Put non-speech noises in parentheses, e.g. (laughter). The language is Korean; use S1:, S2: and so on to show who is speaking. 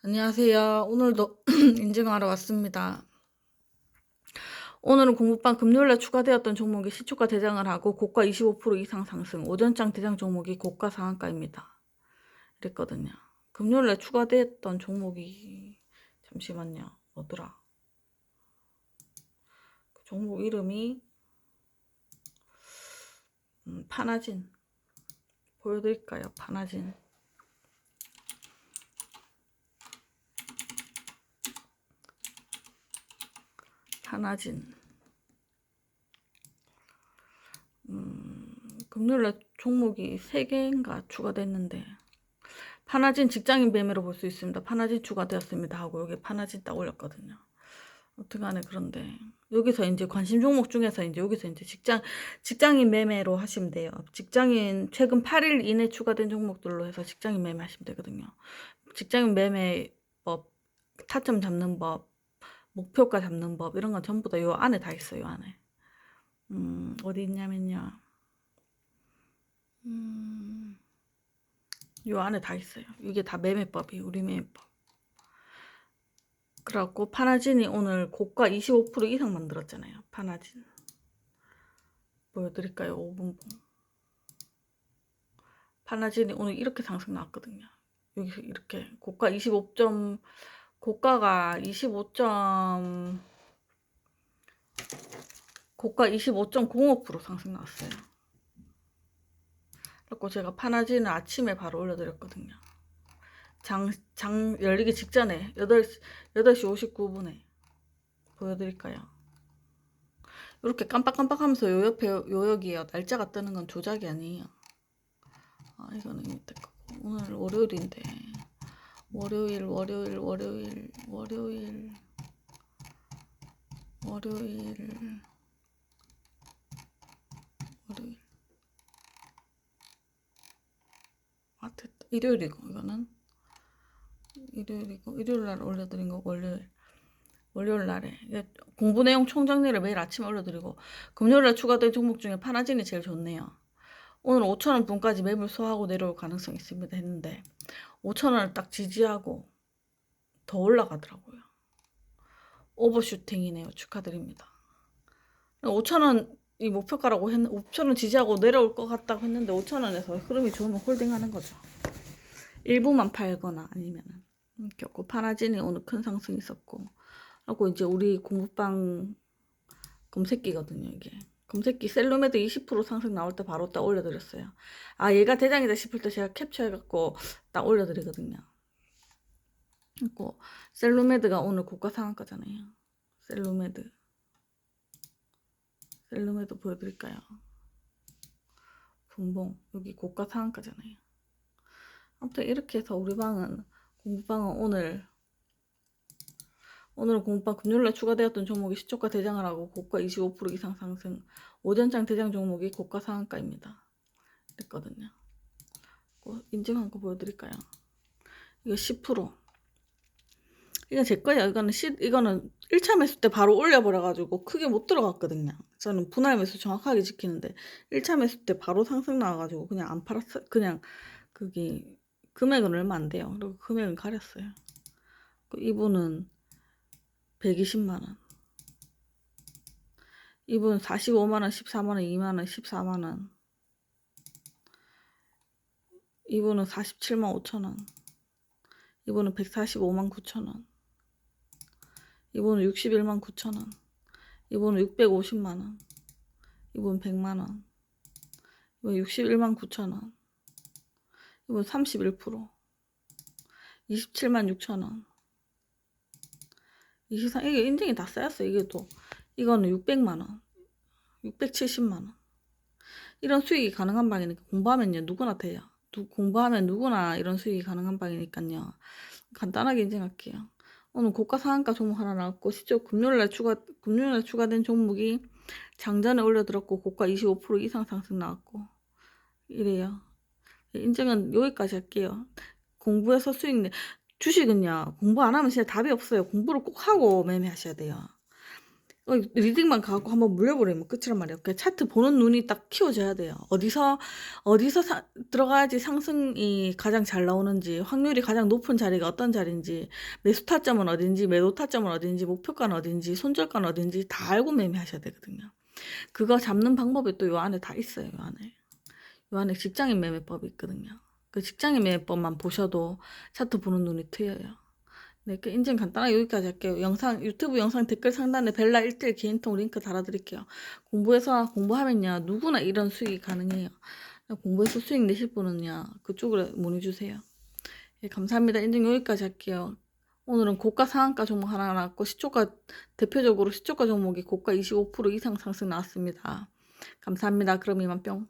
S1: 안녕하세요. 오늘도 (clears throat) 인증하러 왔습니다. 오늘은 공부방 금요일에 추가되었던 종목이 시초가 대장을 하고 고가 25% 이상 상승, 오전장 대장 종목이 고가 상한가입니다. 이랬거든요. 금요일에 추가되었던 종목이 잠시만요. 뭐더라? 그 종목 이름이 음, 파나진 보여드릴까요? 파나진. 하나진. 음, 금요일날 종목이 3개인가 추가됐는데 파나진 직장인 매매로 볼 수 있습니다. 파나진 추가되었습니다 하고 여기 파나진 딱 올렸거든요. 어떻게하네 그런데 여기서 이제 관심 종목 중에서 이제 여기서 이제 직장 직장인 매매로 하시면 돼요. 직장인 최근 8일 이내 추가된 종목들로 해서 직장인 매매 하시면 되거든요. 직장인 매매법 타점 잡는 법 목표가 잡는 법 이런 건 전부 다 요 안에 다 있어요. 요 안에. 음, 어디 있냐면요. 음, 요 안에 다 있어요. 이게 다 매매법이 우리 매매법. 그래갖고 파나진이 오늘 고가 25% 이상 만들었잖아요. 파나진. 보여드릴까요? 5분봉. 파나진이 오늘 이렇게 상승 나왔거든요. 여기서 이렇게 고가 25점 고가가 25점 고가 25.05% 상승 나왔어요. 그리고 제가 파나진을 아침에 바로 올려드렸거든요. 장, 장 열리기 직전에 8시, 8시 59분에 보여드릴까요? 이렇게 깜빡깜빡 하면서 요 옆에 요 여기에요. 날짜가 뜨는 건 조작이 아니에요. 아, 이거는 밑에 거고. 오늘 월요일인데. 월요일, 월요일, 월요일, 월요일, 월요일, 월요일. 아, 됐다. 일요일이고, 이거는. 일요일이고, 일요일 날 올려드린 거, 월요일. 월요일 날에. 공부 내용 총정리를 매일 아침에 올려드리고, 금요일 날 추가된 종목 중에 파나진이 제일 좋네요. 오늘 5천원 분까지 매물 소화하고 내려올 가능성이 있습니다 했는데 5천 원을 딱 지지하고 더 올라가더라고요. 오버슈팅이네요. 축하드립니다. 5천 원 이 목표가라고 했는 5천 원 지지하고 내려올 것 같다고 했는데 5천 원에서 흐름이 좋으면 홀딩하는 거죠. 일부만 팔거나 이렇게 없고 파라진이 오늘 큰 상승 있었고 하고 이제 우리 공부방 검색기거든요 이게 검색기 셀로메드 20% 상승 나올 때 바로 딱 올려드렸어요. 아 얘가 대장이다 싶을 때 제가 캡처해갖고 딱 올려드리거든요. 그리고 셀로메드가 오늘 고가 상한가잖아요. 셀로메드. 셀로메드 보여드릴까요? 분봉 여기 고가 상한가잖아요. 아무튼 이렇게 해서 우리 방은 공부방은 오늘 오늘은 공부방 금요일날 추가되었던 종목이 시초가 대장을 하고 고가 25% 이상 상승 오전장 대장 종목이 고가 상한가입니다. 그랬거든요. 인증한 거 보여드릴까요? 이거 10% 이건 제 거예요. 이거는 시, 이거는 1차 매수 때 바로 올려버려가지고 크게 못 들어갔거든요. 저는 분할 매수 정확하게 지키는데 1차 매수 때 바로 상승 나와가지고 그냥 안 팔았어. 그냥 그게 금액은 얼마 안 돼요. 그리고 금액은 가렸어요. 이분은 120만원. 이분 45만원, 14만원, 2만원, 14만원. 이분은 47만 5천원. 이분은 145만 9천원. 이분은 61만 9천원. 이분은 650만원. 이분 100만원. 이분 61만 9천원. 이분 31%. 27만 6천원. 이 시상 이게 인증이 다 쌓였어 이게 또. 이거는 600만 원. 670만 원. 이런 수익이 가능한 방이니까 공부하면요 누구나 돼요. 누, 공부하면 누구나 이런 수익이 가능한 방이니까요. 간단하게 인증할게요. 오늘 고가 상한가 종목 하나 나왔고 실제 금요일날 추가 금요일날 추가된 종목이 장전에 올려들었고 고가 25% 이상 상승 나왔고 이래요. 인증은 여기까지 할게요. 공부해서 수익 내 주식은요 공부 안 하면 진짜 답이 없어요 공부를 꼭 하고 매매하셔야 돼요 어, 리딩만 가고 한번 물려버리면 끝이란 말이에요. 그 차트 보는 눈이 딱 키워져야 돼요. 어디서 어디서 사- 들어가야지 상승이 가장 잘 나오는지, 확률이 가장 높은 자리가 어떤 자리인지, 매수 타점은 어딘지, 매도 타점은 어딘지, 목표가는 어딘지, 손절가는 어딘지 다 알고 매매하셔야 되거든요. 그거 잡는 방법이 또 요 안에 다 있어요. 요 안에. 요 안에 직장인 매매법이 있거든요. 그 직장인 매매법만 보셔도 차트 보는 눈이 트여요. 네, 그 인증 간단하게 여기까지 할게요. 영상, 유튜브 영상 댓글 상단에 벨라 1대1 개인통 링크 달아드릴게요. 공부해서, 공부하면요, 누구나 이런 수익이 가능해요. 공부해서 수익 내실 분은요, 그쪽으로 문의주세요. 예, 감사합니다. 인증 여기까지 할게요. 오늘은 고가 상한가 종목 하나 나왔고, 시초가, 대표적으로 시초가 종목이 고가 25% 이상 상승 나왔습니다. 감사합니다. 그럼 이만 뿅.